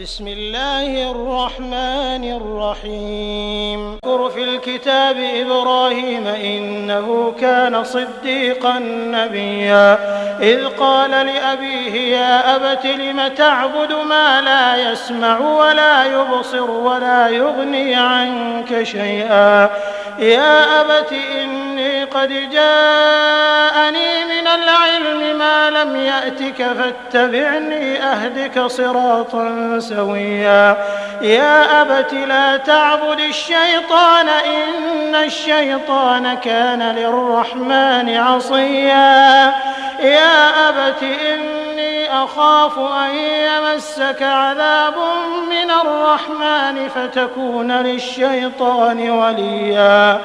بسم الله الرحمن الرحيم. اذكر في الكتاب إبراهيم إنه كان صديقا نبيا. إذ قال لأبيه يا أبت لم تعبد ما لا يسمع ولا يبصر ولا يغني عنك شيئا؟ يا أبت إني قد جاءني من العلم ما لم يأتك فاتبعني أهدك صراطا سويا. يا أبت لا تعبد الشيطان إن الشيطان كان للرحمن عصيا. يا أبت إني أخاف أن يمسك عذاب من الرحمن فتكون للشيطان وليا.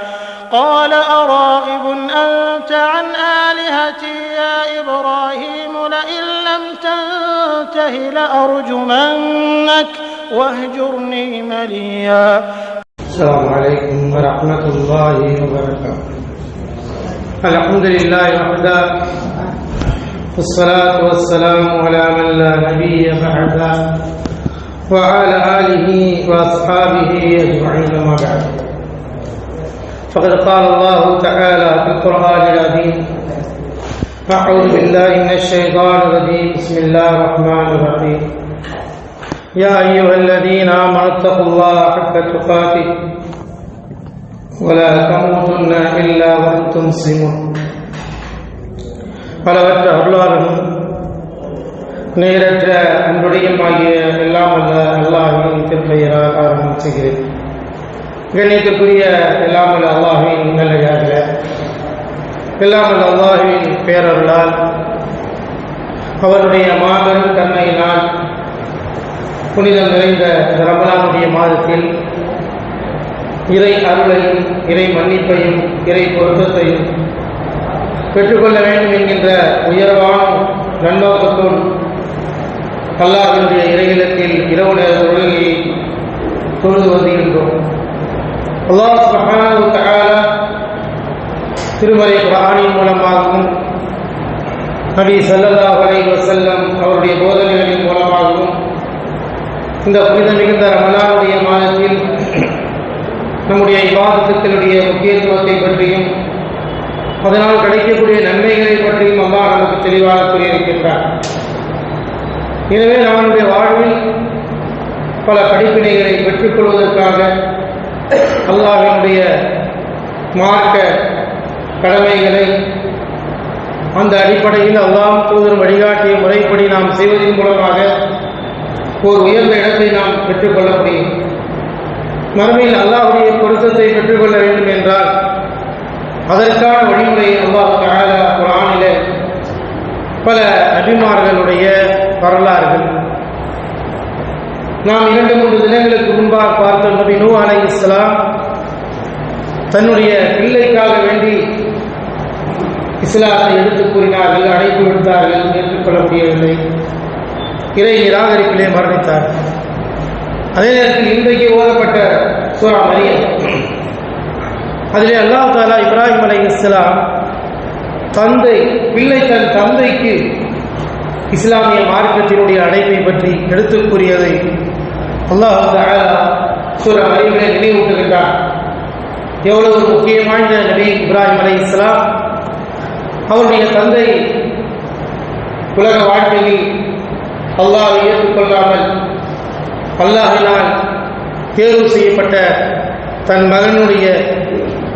قال أراغب أنت عن آلهتي يا إبراهيم لئن لم تنته لأرجمنك واهجرني مليا. السلام عليكم ورحمة الله وبركاته. الحمد لله وحده. والصلاة والسلام على من لا نبي بعده. وعلى آله وأصحابه أجمعين ما بعد. فقد قال الله تعالى في القرآن العظيم أعوذ بالله من الشيطان الرجيم بسم الله الرحمن الرحيم يا أيها الذين آمنوا اتقوا الله حق تقاته ولا تموتن إلا وأنتم مسلمون பலவற்ற அருளாளரும் நேரற்ற அன்புடையமாகிய எல்லாம் அல்ல அல்லாஹின் திருப்பெயரால் ஆரம்பம் செய்கிறேன் எல்லாமல் அல்லாஹின் நல்லதாக எல்லாமல் அல்லாஹின் பேரருளால் அவருடைய மாபெரும் தன்மையினால் புனிதம் நிறைந்த ரமலானுடைய மாதத்தில் இறை அருளையும் இறை மன்னிப்பையும் இறை பொருத்தத்தையும் பெற்றுக்கொள்ள வேண்டும் என்கின்ற உயர்வான நன்னோக்கத்தோடு அல்லாஹினுடைய இறையிலத்தில் இரவு நேர தொழுகையை தொழுது வருகின்றோம் அல்லாஹ் சுப்ஹானஹு தஆலா திருமறை குர்ஆனின் மூலமாகவும் நபி ஸல்லல்லாஹு அலைஹி வஸல்லம் அவருடைய போதனைகளின் மூலமாகவும் இந்த புனித மிகுந்த ரமலானுடைய மாதத்தில் நம்முடைய இவாதத்தினுடைய முக்கியத்துவத்தை பற்றியும் அதனால் கிடைக்கக்கூடிய நன்மைகளை பற்றியும் அல்லாஹ் நமக்கு தெளிவாக கூறியிருக்கின்றார் எனவே நம்முடைய வாழ்வில் பல படிப்பினைகளை பெற்றுக்கொள்வதற்காக அல்லாஹினுடைய மார்க்க கடமைகளை அந்த அடிப்படையில் அல்லாம் தூதர் வழிகாட்டிய முறைப்படி நாம் செய்வதன் மூலமாக ஒரு உயர்ந்த இடத்தை நாம் பெற்றுக்கொள்ள முடியும். மறுமையில் அல்லாஹுடைய பொருத்தத்தை பெற்றுக்கொள்ள வேண்டும் என்றால் அதற்கான வழிமுறை அல்லாஹ் தஆலா குரானிலே பல நபிமார்களுடைய வரலாறுகள் நாம் இரண்டு மூன்று தினங்களுக்கு முன்பாக பார்த்த நபி நூ அலை இஸ்லாம் தன்னுடைய பிள்ளைக்காக வேண்டி இஸ்லாத்தை எடுத்துக் கூறினார்கள் அழைப்பு விடுத்தார்கள் ஏற்றுக்கொள்ள முடியவில்லை. இறை நிராகரிப்பிலே மரணித்தார். அதே நேரத்தில் இன்றைக்கு ஓதப்பட்ட சூரா மரியம். அதிலே அல்லா தாலா இப்ராஹிம் அலை இஸ்லாம் தந்தை பிள்ளை தன் தந்தைக்கு இஸ்லாமிய மார்க்கத்தினுடைய அழைப்பை பற்றி எடுத்து கூறியதை அல்லாஹ் தாலா சூரா மரியமிலே நினைவூட்டுகின்றார் எவ்வளவு முக்கியமான நபி இப்ராஹிம் அலை இஸ்லாம் அவருடைய தந்தை உலக வாழ்க்கையில் அல்லாஹ் ஏற்றுக்கொள்ளாமல் அல்லாஹினால் தேர்வு செய்யப்பட்ட தன் மகனுடைய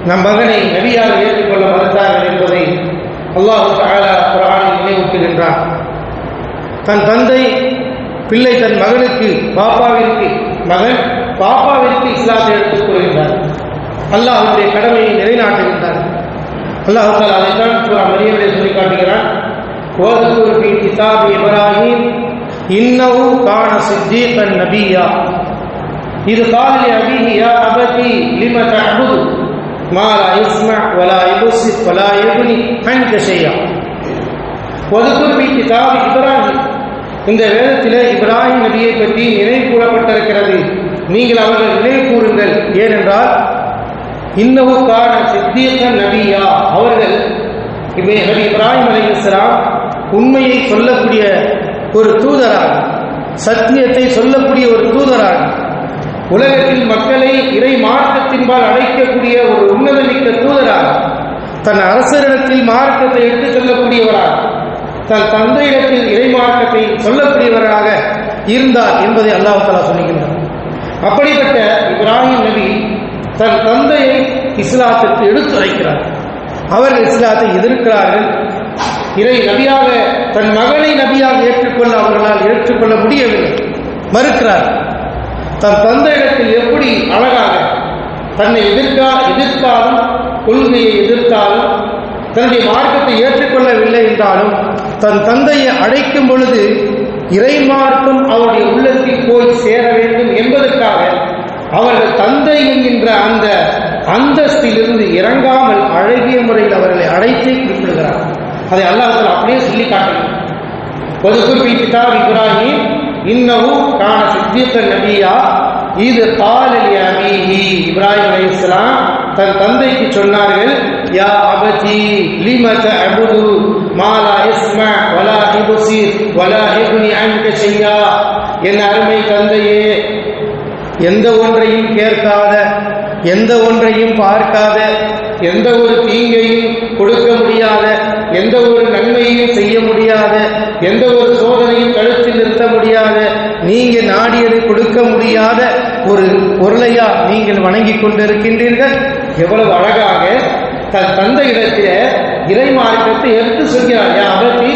நம் மகனை நபியாக ஏற்றுக்கொள்ள மறுத்தார்கள் என்பதை அல்லாஹு தாலா குரானில் நினைவூட்டுகின்றான். தன் தந்தை பிள்ளை தன் மகனுக்கு பாப்பாவிற்கு மகன் பாப்பாவிற்கு இஸ்லாத்தை எடுத்துக் கொள்கின்றார் அல்லாஹுடைய கடமையை நிலைநாட்டுகின்றார் அல்லாஹு தாலா அதைத்தான் சூரா மரியமிலே சொல்லி காட்டுகிறான் ஓதுகுர் ஃபி இப்ராஹிம் இன்னஹு கான சித்தீகன் நபியா. இது கால அபிஹியா அபதி லிம தஅபுது? மா லா யஸ்மா வலா யுபசிர் வலா யுக்னி அன்க ஷையா ஒதுக்குர் ஃபி கிதாபி இப்ராஹிம் இந்த வேதத்தில் இப்ராஹிம் நபியை பற்றி நினைவு கூறப்பட்டிருக்கிறது. நீங்கள் அவர்கள் நினைவு கூறுங்கள். ஏனென்றால் இன்னவுக்கான சித்தியக்கன் நபியா. அவர்கள் இவை நபி இப்ராஹிம் அலைஹிஸ்ஸலாம் உண்மையை சொல்லக்கூடிய ஒரு தூதராக சத்தியத்தை சொல்லக்கூடிய ஒரு தூதராக உலகத்தில் மக்களை இறை மார்க்கத்தின்பால் அழைக்கக்கூடிய ஒரு உன்னதமிக்க தூதராக தன் அரசரிடத்தில் மார்க்கத்தை எடுத்துச் சொல்லக்கூடியவராக தன் தந்தையிடத்தில் இறை மார்க்கத்தை சொல்லக்கூடியவராக இருந்தார் என்பதை அல்லாஹ் தலா சொல்லுகின்றார் அப்படிப்பட்ட இப்ராஹிம் நபி தன் தந்தையை இஸ்லாத்திற்கு எடுத்துரைக்கிறார் அவர்கள் இஸ்லாத்தை எதிர்க்கிறார்கள். இறை நபியாக தன் மகனை நபியாக ஏற்றுக்கொள்ள அவர்களால் ஏற்றுக்கொள்ள முடியவில்லை. மறுக்கிறார் தன் தந்தையிடத்தில் எப்படி அழகாக தன்னை எதிர்க்கா எதிர்த்தாலும் கொள்கையை எதிர்த்தாலும் தன்னுடைய மார்க்கத்தை ஏற்றுக்கொள்ளவில்லை என்றாலும் தன் தந்தையை அழைக்கும் பொழுது இறைமார்க்கம் அவருடைய உள்ளத்தில் போய் சேர வேண்டும் என்பதற்காக அவர்கள் தந்தை என்கின்ற அந்த அந்தஸ்திலிருந்து இறங்காமல் அழகிய முறையில் அவர்களை அழைத்து குறிப்பிடுகிறார் அதை அல்லாஹால அப்படியே சொல்லி காட்டணும் ஒரு குறிப்பிட்டா இப்ராஹிம் இன்னமும் காண சித்தித்த நபியா இது பாலலி அபிஹி இப்ராஹிம் அலி இஸ்லாம் தன் தந்தைக்கு சொன்னார்கள் யா أبتي لم تعبد ما لا يسمع ولا يبصر ولا يغني عنك شيئا. என் அருமை தந்தையே எந்த ஒன்றையும் கேட்காத எந்த ஒன்றையும் பார்க்காத எந்த ஒரு தீங்கையும் கொடுக்க முடியாத எந்த ஒரு நன்மையும் செய்ய முடியாத எந்த ஒரு சோதனையும் கழுத்தில் நிறுத்த முடியாத நீங்க நாடியதை கொடுக்க முடியாத ஒரு பொருளையா நீங்கள் வணங்கி கொண்டிருக்கின்றீர்கள்? எவ்வளவு அழகாக தன் தந்தையிடத்தில இறை மார்க்கத்தை எடுத்து சொல்கிறார் யா அவதி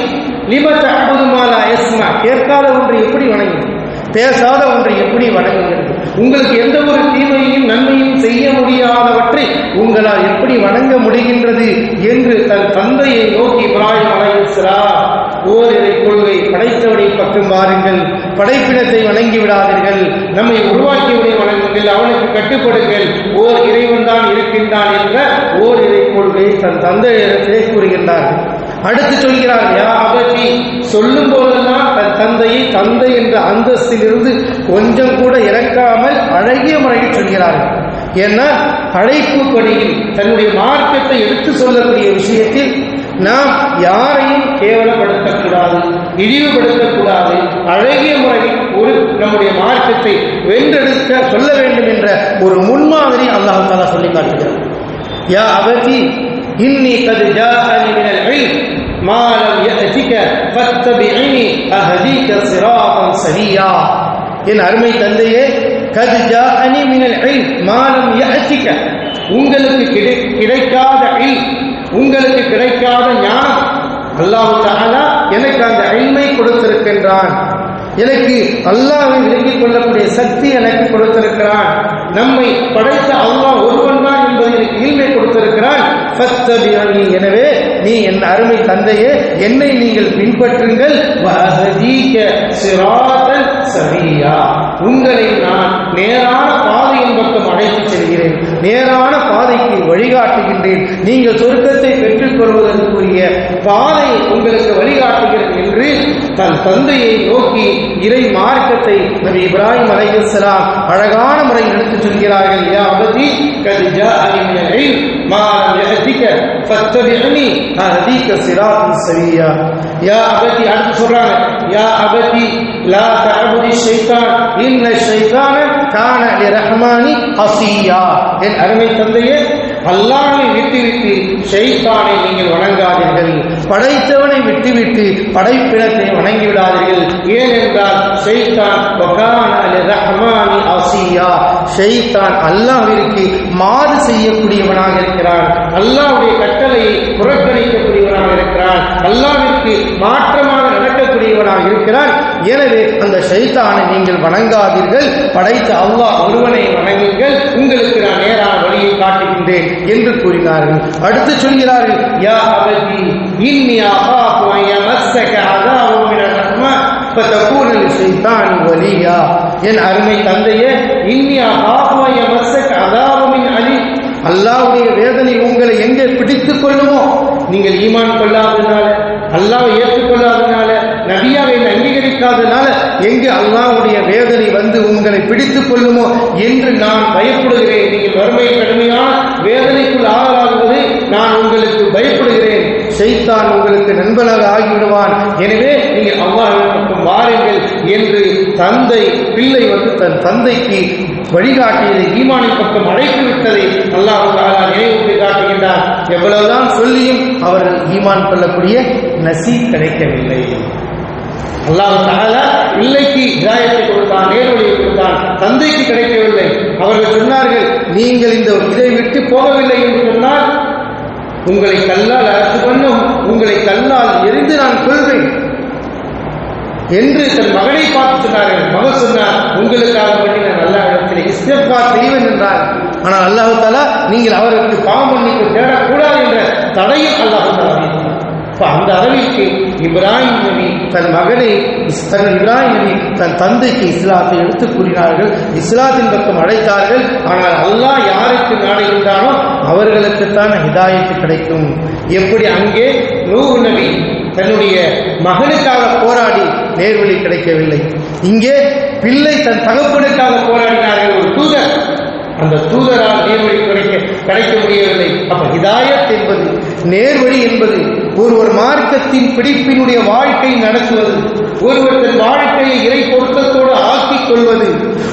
லிமத்த அபுதுமாலா எஸ்மா கேட்காத ஒன்று எப்படி வணங்கும்? பேசாத ஒன்றை எப்படி வணங்குகிறது உங்களுக்கு எந்த ஒரு தீமையையும் நன்மையும் செய்ய முடியாதவற்றை உங்களால் எப்படி வணங்க முடிகின்றது என்று தன் தந்தையை நோக்கி இப்ராஹிம் அலைஹிஸ்ஸலாம் ஓரிரை கொள்கை படைத்தவனை பக்கம் வாருங்கள். படைப்பிடத்தை வணங்கி விடாதீர்கள் நம்மை உருவாக்கியவனை வணங்குங்கள். அவனுக்கு கட்டுப்படுங்கள். ஓர் இறைவன் தான் இருக்கின்றான் என்ற ஓரிரை கொள்கை தன் தந்தையிடத்திலே கூறுகின்றார்கள். அடுத்து சொல்கிறார் யா அபதி சொல்லும் போதெல்லாம் தன் தந்தையை தந்தை என்ற அந்தஸ்திலிருந்து கொஞ்சம் கூட இறக்காமல் அழகிய முறையில் சொல்கிறார்கள். ஏன்னா அழைப்பு பணியில் தன்னுடைய மார்க்கத்தை எடுத்து சொல்லக்கூடிய விஷயத்தில் நாம் யாரையும் கேவலப்படுத்தக்கூடாது இழிவுபடுத்தக்கூடாது அழகிய முறையில் ஒரு நம்முடைய மார்க்கத்தை வென்றெடுக்க சொல்ல வேண்டும் என்ற ஒரு முன்மாதிரி அல்லாஹ் சொல்லி காட்டுகிறார். யா அவதி இன்னி கது ஜாஹனி மினல் இல்ம் மா லம் யஅதிக ஃபத்தபிஇனி அஹதிக சிராதன் சரியா என் அருமை தந்தையே கது ஜாஹனி மினல் இல்ம் மா லம் யஅதிக உங்களுக்கு கிடை கிடைக்காத இல் உங்களுக்கு கிடைக்காத ஞானம் அல்லாஹ் தாலா எனக்கு அந்த அழிமை கொடுத்திருக்கின்றான். எனக்கு அல்லாவை விலங்கிக் கொள்ளக்கூடிய சக்தி எனக்கு கொடுத்திருக்கிறான். நம்மை படைத்த அல்லாஹ் ஒருவன் தான் என்பதை எனக்கு இன்மை கொடுத்திருக்கிறான். ஃபத்தபிஅனி. எனவே நீ என் அருமை தந்தையே என்னை நீங்கள் பின்பற்றுங்கள். வஹதீக சிராத்தன் சரியா உங்களை நான் நேரான பாதையின் பக்கம் அழைத்துச் செல்கிறேன். நேரான பாதைக்கு வழிகாட்டுகின்றேன். நீங்கள் சொர்க்கத்தை பெற்றுக்கொள்வதற்குரிய பாதை உங்களுக்கு வழிகாட்டுகிறேன் என்று தன் தந்தையை நோக்கி இறை மார்க்கத்தை நபி இப்ராஹிம் அலைஹிஸ்ஸலாம் அழகான முறையில் எடுத்துச் சொல்கிறார்கள். யா அபதி கதிஜா அறிஞரை மினல் இல்ம் மா லம் யஹதிக ஃபத்தபிஅனி அஹதீக சிராத்தன் சவியா யா அபதி அடுத்து சொல்றாங்க யா அபதி லா தஅபுதி ஷைத்தான் இன்ன ஷைத்தான கான லிரஹ்மானி அசியா என் அருமை தந்தையே அல்லாவை விட்டுவிட்டு செய்தானை நீங்கள் வணங்காதீர்கள். படைத்தவனை விட்டுவிட்டு படைப்பிடத்தை வணங்கி விடாதீர்கள் ஏனென்றால் ஷைத்தான் ரஹ்மானி அசியா. செய்தான் அல்லாவிற்கு மாறு செய்யக்கூடியவனாக இருக்கிறான். அல்லாஹ்வுடைய கட்டளையை புறக்கணிக்கக்கூடியவனாக இருக்கிறான். அல்லாவிற்கு மாற்றமாக நடக்கக்கூடியவனாக இருக்கிறான் எனவே அந்த சைத்தானை நீங்கள் வணங்காதீர்கள். படைத்த அல்லாஹ் ஒருவனை வணங்குங்கள். உங்களுக்கு நான் நேரான வழியை காட்டுகின்றேன் என்று கூறினார்கள். அடுத்து சொல்கிறார்கள் யா அபதி இன்னி அகாஃபு வலியா. என் அருமை தந்தையே இன்னி அகாஃபு அன் யமஸ்ஸக அலி. வேதனை உங்களை எங்கே பிடித்துக் கொள்ளுமோ? நீங்கள் ஈமான் கொள்ளாததுனால அல்லாவை ஏற்றுக்கொள்ளாததுனால நபியாவை அங்கீகரிக்காதனால எங்கே அல்லாவுடைய வேதனை வந்து உங்களை பிடித்துக் கொள்ளுமோ என்று நான் பயப்படுகிறேன். நீங்கள் வறுமை கடுமையான வேதனைக்குள் ஆளாகுவதை நான் உங்களுக்கு பயப்படுகிறேன். செய்தான் உங்களுக்கு நண்பனாக ஆகிவிடுவான். எனவே நீங்கள் அல்லாஹ்வின் வாருங்கள் என்று தந்தை பிள்ளை வந்து தன் தந்தைக்கு வழிகாட்டியதை ஈமானி பக்கம் அழைத்து விட்டதை அல்லாஹ் தாலா நினைவுக்கு காட்டுகின்றார் எவ்வளவுதான் சொல்லியும் அவர்கள் ஈமான் கொள்ளக்கூடிய நசீப் கிடைக்கவில்லை. அல்லாஹ் தாலா பிள்ளைக்கு இதாயத்தை கொடுத்தான் நேர்வழியை கொடுத்தான் தந்தைக்கு கிடைக்கவில்லை. அவர்கள் சொன்னார்கள் நீங்கள் இந்த இதை விட்டு போகவில்லை என்று சொன்னால் உங்களை கல்லால் அரசு பண்ணும் உங்களை கல்லால் எரிந்து நான் கொள்வேன் என்று தன் மகனை பார்த்து சொன்னார்கள். மகன் சொன்னார் உங்களுக்காக வேண்டி நான் நல்ல இடத்தில் இஸ்தஃபா செய்வேன் என்றார். ஆனால் அல்லாஹு தாலா நீங்கள் அவருக்கு பாவம் மன்னிப்பு தேடக்கூடாது என்ற தடையும் அல்லாஹு தாலா இப்போ அந்த அளவிற்கு இப்ராஹிம் நபி தன் மகனை தன் இப்ராஹிம் நபி தன் தந்தைக்கு இஸ்லாத்தை எடுத்துக் கூறினார்கள். இஸ்லாத்தின் பக்கம் அழைத்தார்கள். ஆனால் அல்லாஹ் யாருக்கு நாடுகின்றானோ அவர்களுக்குத்தான் ஹிதாயத்து கிடைக்கும். எப்படி அங்கே நூ நபி தன்னுடைய மகனுக்காக போராடி நேர்வழி கிடைக்கவில்லை. இங்கே பிள்ளை தன் தகப்பனுக்காக போராடினார்கள். ஒரு தூதர் அந்த தூதரால் நேர்வழி கிடைக்க கிடைக்க முடியவில்லை. அப்ப ஹிதாயத் என்பது நேர்வழி என்பது ஒருவர் மார்க்கத்தின் பிடிப்பினுடைய வாழ்க்கை நடத்துவது ஒருவர் தன் வாழ்க்கையை இறை பொருத்தத்தோடு ஆக்கிக் கொள்வது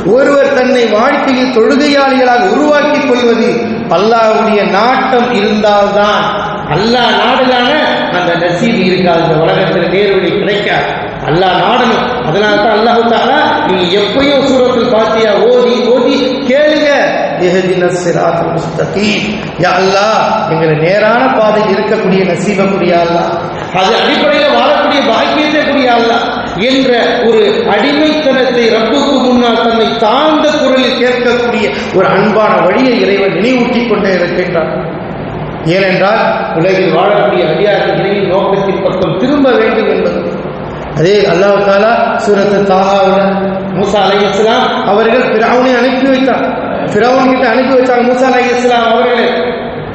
ஒருவர் தன்னை வாழ்க்கையில் தொழுகையாளிகளாக உருவாக்கிக் கொள்வது அல்லாவுடைய நாட்டம் இருந்தால்தான். அல்லாஹ் நாடலான அந்த நசீது இருக்காது இந்த உலகத்தில் நேர்வழி கிடைக்காது. அல்லாஹ் நாடணும். அதனால தான் அல்லாஹ் தாலா நீங்க எப்பயும் சூரத்தில் பாத்தியா ஓதி ஓதி கேளுங்க. யா அல்லாஹ் எங்களை நேரான பாதையில் இருக்கக்கூடிய நசீபக்கூடிய அல்லாஹ் அது அடிப்படையில் வாழக்கூடிய பாக்கியத்தை குடியா அல்லாஹ் என்ற ஒரு அடிமைத்தனத்தை ரப்புக்கு முன்னால் தன்னை தாழ்ந்த குரலில் கேட்கக்கூடிய ஒரு அன்பான வழியை இறைவன் நினைவூட்டிக் கொண்டே இருக்கின்றான். ஏனென்றால் உலகில் வாழக்கூடிய அடியார்கள் இறையின் நோக்கத்தின் பக்கம் திரும்ப வேண்டும் என்பது. அதே அல்லாஹ் தாலா சூரத்து தாகாவில் மூசா அலை இஸ்லாம் அவர்கள் பிராவுனை அனுப்பி வைத்தார். பிறவுன் கிட்ட அனுப்பி வச்சாங்க மூசா அலி இஸ்லாம் அவர்களை.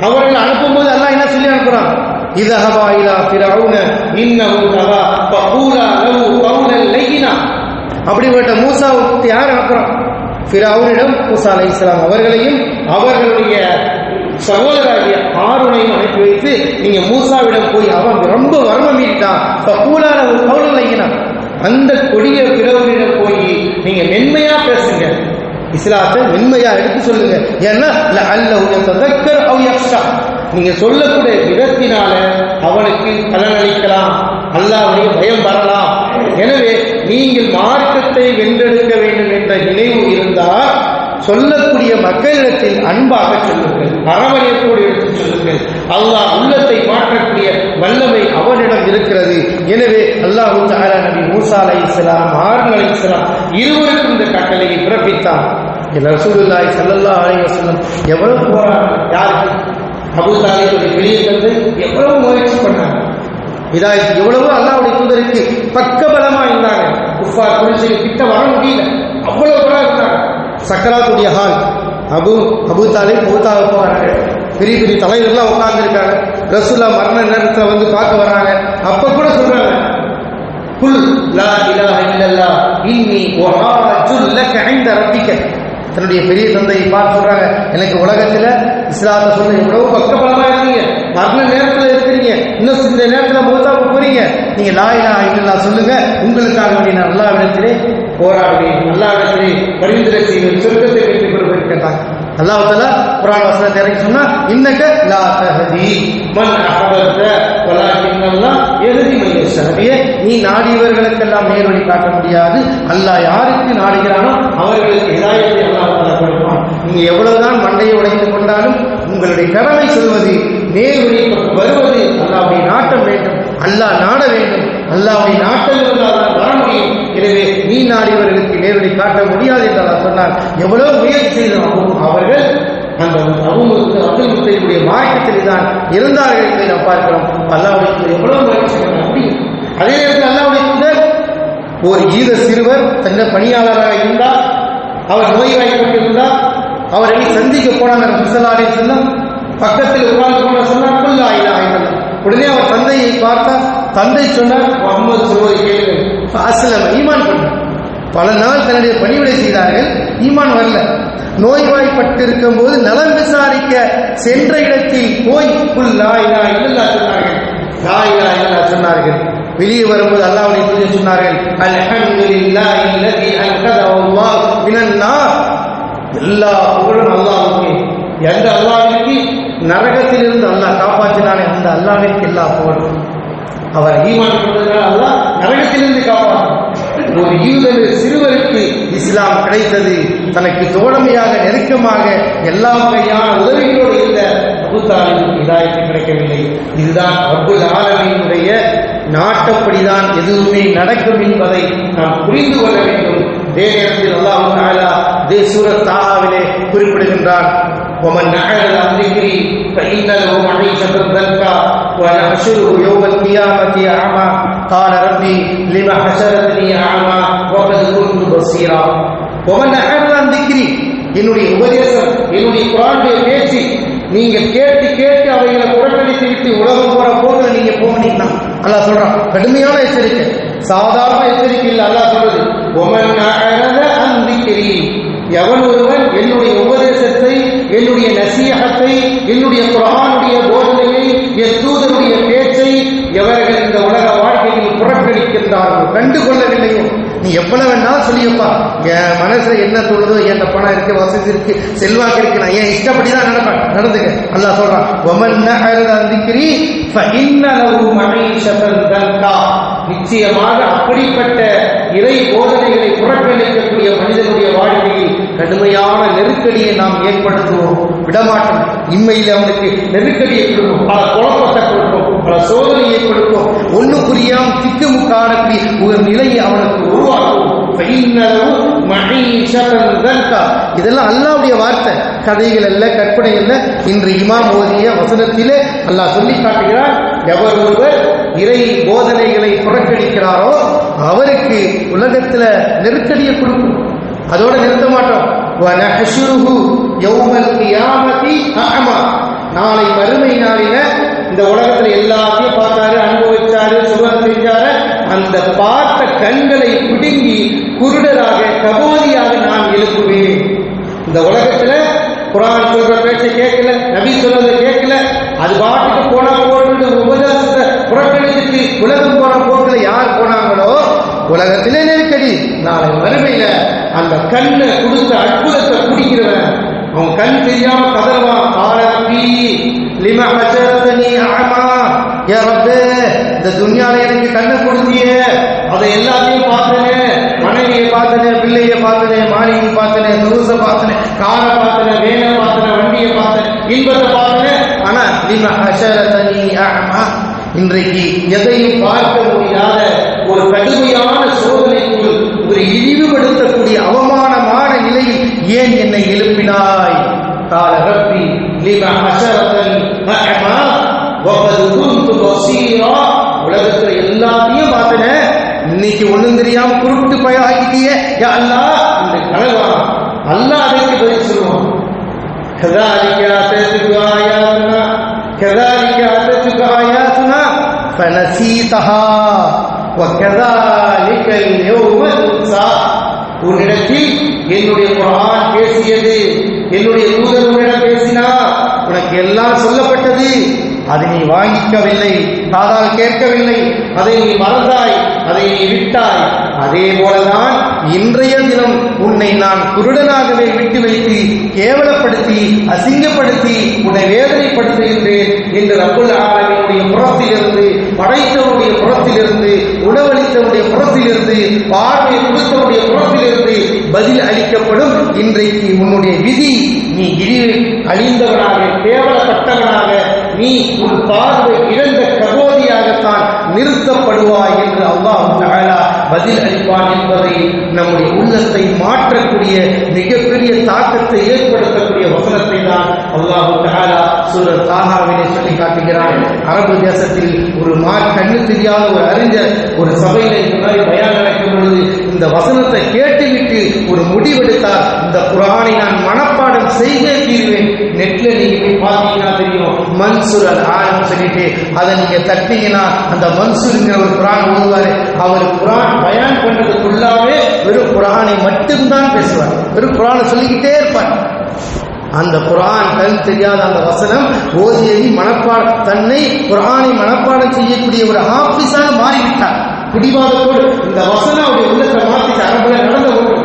அவர்கள் அனுப்பும்போது அல்லாஹ் என்ன சொல்லி அனுப்புறான்? இதஹபா இலா ஃபிரௌன இன்னஹு தவா ஃபகூலா லஹு கௌலன் லையினா. அப்படிப்பட்ட மூசாவுக்கு யார் அனுப்புறான்? ஃபிரவுனிடம் மூசா அலி இஸ்லாம் அவர்களையும் அவர்களுடைய சகோதராகிய ஆறுனையும் அனுப்பி வைத்து நீங்க மூசாவிடம் போய் அவன் ரொம்ப வர்மம் மீறிட்டான். கூலான ஒரு கவுளம் வைக்கினான் அந்த கொடிய பிறவரிடம் போய் நீங்க மென்மையா பேசுங்க. இஸ்லாத்தை மென்மையா எடுத்து சொல்லுங்க. ஏன்னா அல்ல ததக்கர் நீங்க சொல்லக்கூடிய விதத்தினால அவனுக்கு பலனளிக்கலாம் அல்லாவுடைய பயம் வரலாம். எனவே நீங்கள் மார்க்கத்தை வென்றெடுக்க வேண்டும் என்ற நினைவு இருந்தால் சொல்லக்கூடிய மக்களிடத்தில் அன்பாக சொல்லுங்கள். அரவணைப்போடு எடுத்து சொல்லுங்கள். அல்லாஹ் உள்ளத்தை மாற்றக்கூடிய வல்லமை அவனிடம் இருக்கிறது. எனவே அல்லாஹு தாரா நபி மூசா அலை இஸ்லாம் ஹாரன் அலை இஸ்லாம் இருவருக்கும் இந்த கட்டளையை பிறப்பித்தான் ரசூலுல்லாய் சல்லல்லா அலைஹி வசலம் எவ்வளவு போராட்டம் யாருக்கு? அபு தாலிபுடைய பெரிய தந்து எவ்வளவு முயற்சி பண்ணாங்க? இதாயத்து எவ்வளவோ அல்லாவுடைய தூதருக்கு பக்கபலமா இருந்தாங்க? குஃபா குறிச்சி கிட்ட வர முடியல. அவ்வளவு பலம் இருந்தாங்க சக்கராத்துடைய ஹால். அபு அபு தாலிப் மூத்தாக போகிறாங்க பெரிய பெரிய தலைவர்லாம் உட்கார்ந்துருக்காங்க. ரசூல்லா மரண நேரத்தில் வந்து பார்க்க வராங்க. அப்ப கூட சொல்றாங்க. குல் லா இலாஹ இல்லல்லா இன்னி வஹாஜுல் லக இன்த ரப்பிக்க. தன்னுடைய பெரிய தந்தையை பார்த்து சொல்றாங்க. எனக்கு உலகத்துல இஸ்லாத்தை சொல்ல எவ்வளவு பக்கபலமா இருக்கீங்க? மரண நேரத்துல இருக்கிறீங்க. இன்னும் இந்த நேரத்துல மூத்தாவுக்கு போறீங்க. நீங்க லா இலாஹ இல்லல்லா சொல்லுங்க. உங்களுக்காக வேண்டிய நான் அல்லாவிடத்திலே போராடுவேன். அல்லாவிடத்திலே பரிந்துரை செய்வேன். சொர்க்கத்தை வெற்றி கொள்வேன் கேட்டாங்க. அல்லாஹ் குரான் வசனத்தை இறங்கி சொன்னா இன்னக்க லா தகதி மன் அஹபத்த வலாக்கின் எழுதி யஹதி மன் நீ நாடியவர்களுக்கெல்லாம் நேர்வழி காட்ட முடியாது. அல்லா யாருக்கு நாடுகிறானோ அவர்களுக்கு ஹிதாயத்தை அல்லாஹ் கொடுப்பான். நீங்க எவ்வளவுதான் மண்டையை உடைத்து கொண்டாலும் உங்களுடைய கடமை சொல்வது நேர்வழி வருவது அல்லாவுடைய நாட்டம் வேண்டும். அல்லாஹ் நாட வேண்டும். அல்லாவுடைய நாட்டம் இருந்தால் வர முடியும். எனவே நீ நாடியவர்களுக்கு நேரடி காட்ட முடியாது என்று சொன்னார் எவ்வளவு முயற்சி செய்தோம் அவர்கள் அந்த அவங்களுக்கு அப்துல் முத்தையுடைய மார்க்கத்தில் தான் இருந்தார்கள் என்பதை நாம் பார்க்கிறோம். அல்லாவுடைய எவ்வளவு முயற்சி முடியும் அதே நேரத்தில் அல்லாவுடைய தூதர் ஒரு ஈத சிறுவர் தங்க பணியாளராக இருந்தால் அவர் நோய்வாய்ப்பட்டிருந்தால் அவரை சந்திக்க போனார் முசலாலே சொன்னால் பக்கத்தில் உட்கார்ந்து போன சொன்னார் கொல்ல ஆயிலா உடனே அவர் தந்தையை பார்த்தார். தந்தை சொன்னார் முகமது சொல்வதை கேளுங்கள். அஸ்லம் ஈமான் பண்ணார் பல நாள் தன்னுடைய பணிவிடை செய்தார்கள் ஈமான் வரல. நோய்வாய்ப்பட்டிருக்கும் போது நலம் விசாரிக்க சென்ற இடத்தில் போய் புல்லா இல்லா சொன்னார்கள். லாயிலா இல்லா சொன்னார்கள். வெளியே வரும்போது அல்லாஹ்வுடைய தூதர் சொன்னார்கள் அல்ஹம்துலில்லாஹி அல்லதி அன்கதஹு அல்லாஹ் எல்லா புகழும் அல்லாஹ்வுக்கு எந்த அல்லாஹ்விற்கு நரகத்திலிருந்து அல்லாஹ் காப்பாற்றினானே. அந்த அல்லாஹ்விற்கு எல்லா புகழும். அவர் ஈமான் கொண்டதனால் அல்லாஹ் ஒரு யூதரு சிறுவருக்கு இஸ்லாம் கிடைத்தது. தனக்கு தோழமையாக நெருக்கமாக எல்லா வகையான உதவிகளோடு இருந்த அபுத்தாலின் இதாயத்தை கிடைக்கவில்லை. இதுதான் அபுல் ஆலமியினுடைய நாட்டப்படிதான் எதுவுமே நடக்கும் என்பதை நாம் புரிந்து கொள்ள வேண்டும். இதே நேரத்தில் அல்லாஹு தாலா இதே சூரத் தாலாவிலே குறிப்பிடுகின்றார் ஒமன் நகரில் அன்றைக்கு கையில் ஒரு மழை சந்திரன் ونحشره يوم القيامة أعمى قال ربي لم حشرتني أعمى وقد كنت بصيرا ومن أعرض عن ذكري என்னுடைய உபதேசம் என்னுடைய குரானுடைய பேச்சு நீங்க கேட்டு கேட்டு அவைகளை புறக்கணித்து விட்டு உலகம் போற போக்குல நீங்க போனீங்கன்னா அல்லாஹ் சொல்றான் கடுமையான எச்சரிக்கை சாதாரண எச்சரிக்கை இல்லை அல்லாஹ் சொல்றது ஒமன் அழத அந்திக்கிறி எவன் ஒருவன் என்னுடைய உபதேசத்தை என்னுடைய நசீகத்தை என்னுடைய குரானுடைய போதனையை என் தூதருடைய பேச்சை எவர்கள் இந்த உலக வாழ்க்கையில் புறக்கணிக்கின்றார்கள் கண்டு கொள்ளவில்லையோ நீ எவ்வளவு வேணாலும் சொல்லியப்பா. என் மனசுல என்ன தோணுதோ என்ன பணம் இருக்கு வசதி இருக்கு செல்வாக்கு இருக்கு நான் என் இஷ்டப்படி தான் நடப்பேன்? நடந்துக்க. அல்லா சொல்றான் ஒமன் அந்திக்கிறி நிச்சயமாக அப்படிப்பட்ட இறை போதனைகளை புறக்கணிக்கக்கூடிய மனிதனுடைய கடுமையான நெருக்கடியை நாம் ஏற்படுத்துவோம். விடமாட்டோம். இம்மையில் அவனுக்கு நெருக்கடியை கொடுக்கும் பல குழப்பத்தை கொடுக்கும் பல சோதனையை கொடுக்கும் ஒண்ணு புரியாம திக்குமுக்காடக்கூடிய ஒரு நிலையை அவனுக்கு உருவாக்கும் இதெல்லாம் அல்லாவுடைய வார்த்தை. கதைகள் அல்ல கற்பனை அல்ல. இன்று இமாம் ஓதிய வசனத்திலே அல்லாஹ் சொல்லி காட்டுகிறார் எவர் ஒருவர் இறை போதனைகளை புறக்கணிக்கிறாரோ அவருக்கு உலகத்தில் நெருக்கடியை கொடுக்கும். அதோட நிறுத்த மாட்டோம். நாளை மறுமை நாளில இந்த உலகத்துல எல்லாத்தையும் பார்த்தாரு அனுபவிச்சாரு சுகம் செஞ்சாரு. அந்த பார்த்த கண்களை பிடுங்கி குருடராக கபோதியாக நான் எழுப்புவேன். இந்த உலகத்துல குரான் சொல்ற பேச்சை கேட்கல நபி சொல்றதை கேட்கல. அது பாட்டுக்கு போனா போட்டு உபதேசத்தை புறக்கணித்து உலகம் போன போக்குல யார் போனாங்களோ உலகத்திலே நெருக்கடி. நாளை மறுமையில அந்த கண்ணை கொடுத்த அற்புதத்தை குடிக்கிறவன் அவன் கண் தெரியாம கதறுவான் ஆரம்பி லிம ஹஜரத்தனி ஆமா ஏ ரப்பே இந்த துன்யால எனக்கு கண்ணை கொடுத்தியே. அதை எல்லாத்தையும் பார்த்தனே மனைவியை பார்த்தனே பிள்ளையை பார்த்தனே மாளிகை பார்த்தனே துருசை பார்த்தனே காரை பார்த்தனே வேலை பார்த்தனே வண்டியை பார்த்தனே இன்பத்தை பார்த்தனே. ஆனா லிம ஹஷரத்தனி ஆமா இன்றைக்கு எதையும் பார்க்க முடியாத ஒரு கடுமையான சோதனைக்குள் ஒரு இழிவுபடுத்தக்கூடிய அவமானமான நிலையில் ஏன் என்னை எழுப்பினாய் கால ரப்பி லிம ஹஷரத்தனி அஅமா வகது குந்து பசீரா உலகத்துல எல்லாத்தையும் பார்த்தனே இன்னைக்கு ஒண்ணும் தெரியாம குருட்டு பய ஆக்கிட்டியே யா அல்லாஹ் இந்த கனவா அல்லாஹ் அதற்கு பதில் சொல்லுவான் كذلك பனசீதா உன்னிடத்தில் என்னுடைய குரான் பேசியது என்னுடைய தூதர் உன்னிடம் பேசினார். உனக்கு எல்லாம் சொல்லப்பட்டது. அதை நீ வாங்கிக்கவில்லை காதால் கேட்கவில்லை அதை நீ மறந்தாய் அதை நீ விட்டாய். அதே போலதான் இன்றைய தினம் உன்னை நான் குருடனாகவே விட்டு வைத்து கேவலப்படுத்தி அசிங்கப்படுத்தி உன்னை வேதனைப்படுத்துகின்றேன் என்று ரப்புல் ஆலமினுடைய புறத்திலிருந்து படைத்தவனுடைய புறத்திலிருந்து உணவளித்தவனுடைய புறத்திலிருந்து பார்வை கொடுத்தவனுடைய புறத்திலிருந்து பதில் அளிக்கப்படும் இன்றைக்கு உன்னுடைய விதி. நீ இழிவு அழிந்தவனாக கேவலப்பட்டவனாக நீ உன் பார்வை இழந்த கபோதியாகத்தான் நிறுத்தப்படுவாய் என்று அல்லாஹ் தகலா பதில் அளிப்பான் என்பதை நம்முடைய உள்ளத்தை மாற்றக்கூடிய மிகப்பெரிய தாக்கத்தை ஏற்படுத்தக்கூடிய வசனத்தை தான் அல்லாஹு தஹாலா சூரர் தாஹாவிலே சொல்லி காட்டுகிறான். அரபு தேசத்தில் ஒரு மா கண்ணு தெரியாத ஒரு அறிஞர் ஒரு சபையில முன்னாடி மாதிரி பயான் நடக்கும் பொழுது இந்த வசனத்தை கேட்டுவிட்டு ஒரு முடிவெடுத்தார். இந்த குரானை நான் மனப்பாடம் செய்தே தீர்வேன். நெட்ல நீங்க போய் பார்த்தீங்கன்னா தெரியும். மன்சூர் அல் ஆலம் சொல்லிட்டு அதை நீங்க தட்டிங்கன்னா அந்த மன்சூருங்கிற ஒரு குரான் ஓதுவாரு. அவர் குரான் பயான் பண்றதுக்குள்ளாவே வெறும் குரானை மட்டும்தான் பேசுவார். வெறும் குரானை சொல்லிக்கிட்டே இருப்பார். அந்த குரான் கல் தெரியாத அந்த வசனம் ஓதியதி மனப்பாட தன்னை குரானை மனப்பாடம் செய்யக்கூடிய ஒரு ஆபீஸாக மாறிவிட்டார். பிடிவாதத்தோடு இந்த வசனம் அவருடைய உள்ளத்தை மாற்றி அரபுல நடந்த ஒன்று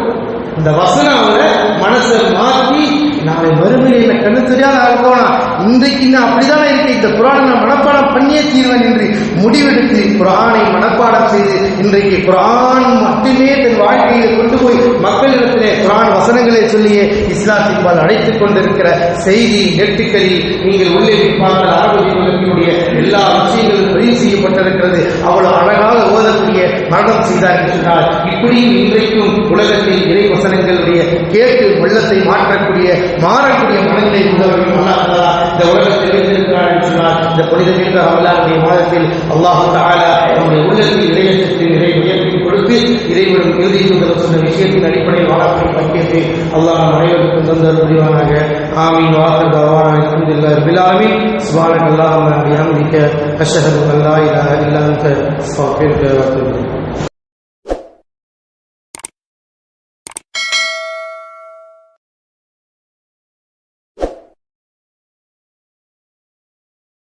இந்த வசனம் அவரை மனசை மாற்றி நாளை மறுமையில கண்ணு தெரியாத ஆக போனா இன்றைக்கு நான் அப்படிதான் இருக்கேன் இந்த குரானை நான் மனப்பாடம் பண்ணியே தீர்வேன் என்று முடிவெடுத்து குரானை மனப்பாடம் செய்து இன்றைக்கு குரான் மட்டுமே தன் வாழ்க்கையில் கொண்டு போய் மக்களிடத்திலே குரான் வசனங்களை சொல்லியே இஸ்லாத்தின் பால் அழைத்துக் கொண்டிருக்கிற செய்தி நெட்டுக்களில் நீங்கள் உள்ளே பார்த்தால் அரபு எல்லா விஷயங்களும் பதிவு செய்யப்பட்டிருக்கிறது. அவ்வளவு அழகாக ஓதக்கூடிய மரணம் செய்தார் என்று சொன்னால் இப்படியும் இன்றைக்கும் உலகத்தில் இறை வசனங்களுடைய கேட்டு வெள்ளத்தை மாற்றக்கூடிய மாறக்கூடிய மனநிலை உள்ளவர்கள் அல்லாஹ் இந்த உலகத்தில் இருந்திருக்கிறார் என்று சொன்னால் இந்த புனிதமிக்க அல்லாஹுடைய மாதத்தில் அல்லாஹ் தாலா நம்முடைய உள்ளத்தில் இறையச்சத்தின் இறை உயர்த்தி கொடுத்து இறைவனும் இறுதி தூதர் சொன்ன விஷயத்தின் அடிப்படையில் வாழக்கூடிய பக்கியத்தை அல்லாஹ் நம் அனைவருக்கும் தந்தர் புரிவானாக. ஆமீன். வாக்கர் தவானா. அல்ஹம்துலில்லாஹி ரபில் ஆலமீன். சுப்ஹானக அல்லாஹும்ம வபிஹம்திக அஷ்ஹது அன் லா இலாஹா இல்லா அன்த அஸ்தக்ஃபிருக வ அத்தூபு இலைக்.